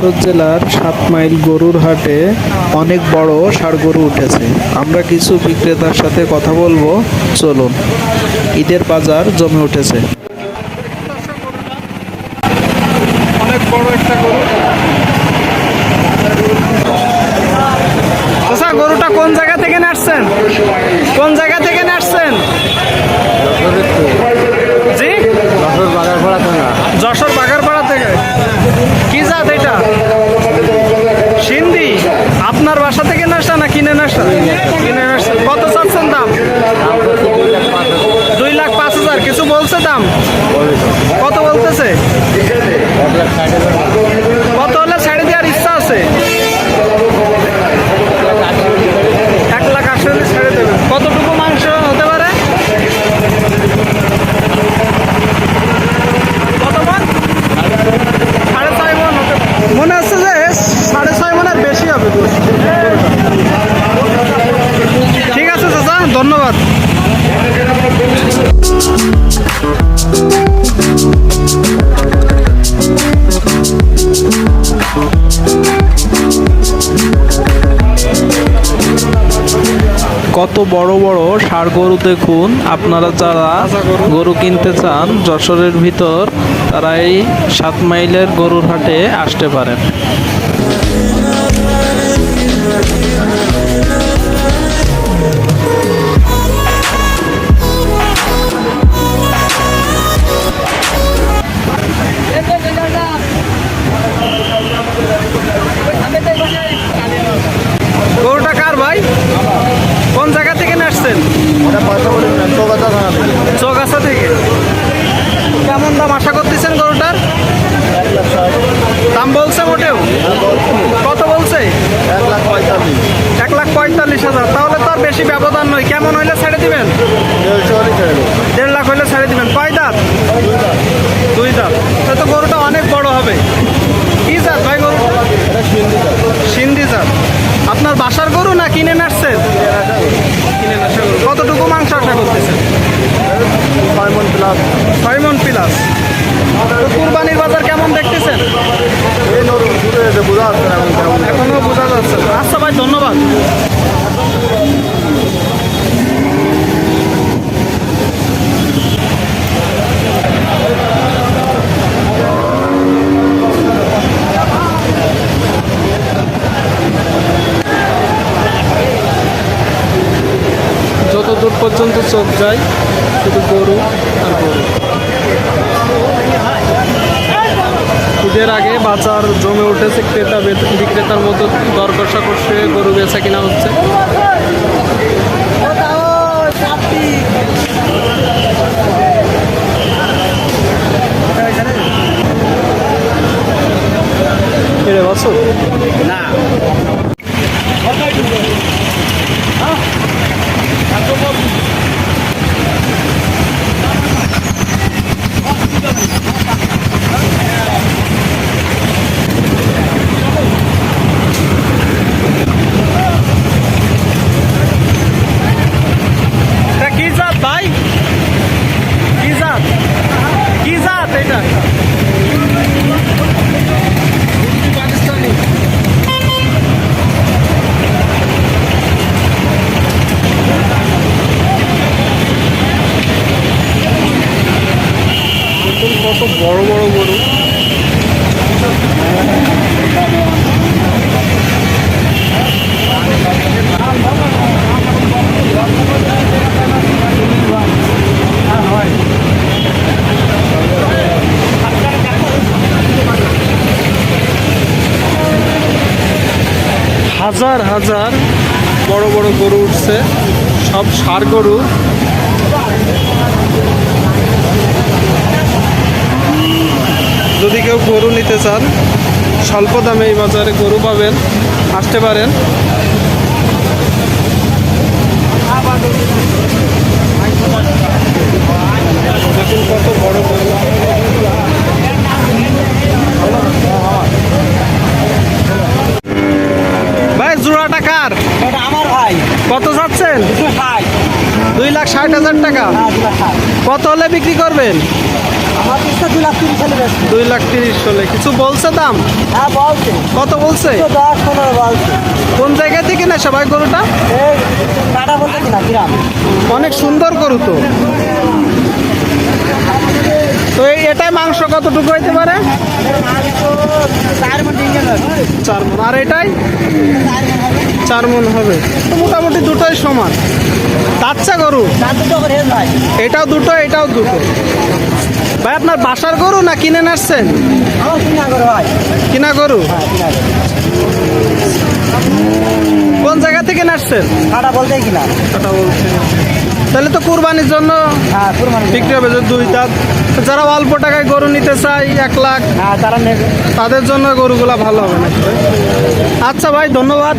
যশোর জেলার সাত মাইল গরুর হাটে অনেক বড় ষাড় গরু উঠেছে। আমরা কিছু বিক্রেতার সাথে কথা বলব। চলুন। ঈদের বাজার জমে উঠেছে। অনেক বড় একটা গরু। আচ্ছা গরুটা কোন জায়গা থেকে নাচছেন কোন জায়গা থেকে নাচছেন জি যশোর বাগারপাড়া থেকে। কি জাত এটা? সিন্ধি। আপনার বাসা থেকে নাসা না কিনে নাসা কিনে নাসা কত চাচ্ছেন দাম? দুই লাখ পাঁচ হাজার। কিছু বলছে দাম? কত বলতেছে? কত হলে ছেড়ে দেওয়ার ইচ্ছা আছে? কত বড় বড় ষাড় গরু দেখুন। আপনারা যারা গরু কিনতে চান, যশোরের ভিতর তারা এই সাত মাইলের গরুর হাটে আসতে পারেন। গরুটা কার ভাই কোন জায়গা থেকে নিয়ে আসছেন চৌগাছা থেকে? কেমন দাম আশা করতেছেন গরুটার? দাম বলছে মোটেও? কত বলছে? এক লাখ পঁয়তাল্লিশ। হাজার। তাহলে তো আর বেশি ব্যবধান নয়। কেমন হইলে ছেড়ে দিবেন দেড় লাখ হইলে ছেড়ে দিবেন কয় দাঁত দুই দাঁত তাহলে তো গরুটা অনেক বড় হবে কি জাত ভাই গরু সিন্ধি জাত আপনার বাসার গরু না কিনে নাচছেন কিনে নাচা গরু কতটুকু মাংস আশা করতেছেন ছয় মন প্লাস। কুরবানির বাজার কেমন দেখতেছেন? এখনও বোঝা যাচ্ছে আচ্ছা ভাই, ধন্যবাদ। যত দূর পর্যন্ত চোখ যায় শুধু গরু আর গরু। ঈদের আগে বাজার জমে উঠেছে, ক্রেতা বিক্রেতার মতো দর কষাকষি গরু বেচা কিনা হচ্ছে। এরে বাসু এটা কি জাত ভাই কি জাত কি দেখুন কত বড় বড় গরু। হাজার হাজার বড় বড় গরু উঠছে। সব ষাড় গরু। যদি কেউ গরু নিতে চান, স্বল্প দামে এই বাজারে গরু পাবেন, আসতে পারেন। দেখুন কত বড় গরু ভাই জোড়াটা কার আমার ভাই কত যাচ্ছেন ভাই দুই লাখ ষাট হাজার টাকা? কত হলে বিক্রি করবেন? দুই লাখ তিরিশ হলে। কিছু বলছে দাম? কত বলছে? কোন জায়গা থেকে না সবাই গরুটা? অনেক সুন্দর গরু তো। তো এটাই মাংস কতটুকু হইতে পারে? চার আর এটাই? চার মন হবে। তো মোটামুটি দুটোই সমান। বাচ্চা গরু? এটাও দুটো এটাও দুটো। ভাই আপনার বাসার গরু না কিনে নাসছেন কিনা কিনা গরু হ্যাঁ কিনা করে কোন নাসছেন কাটা বলতে কিনা কাটা বলছে তাহলে তো কুরবানির জন্য হ্যাঁ বিক্রি হবে যে দুই দাঁত যারা অল্প টাকায় গরু নিতে চাই এক লাখ হ্যাঁ তারা তাদের জন্য গরুগুলা ভালো হবে না। আচ্ছা ভাই ধন্যবাদ।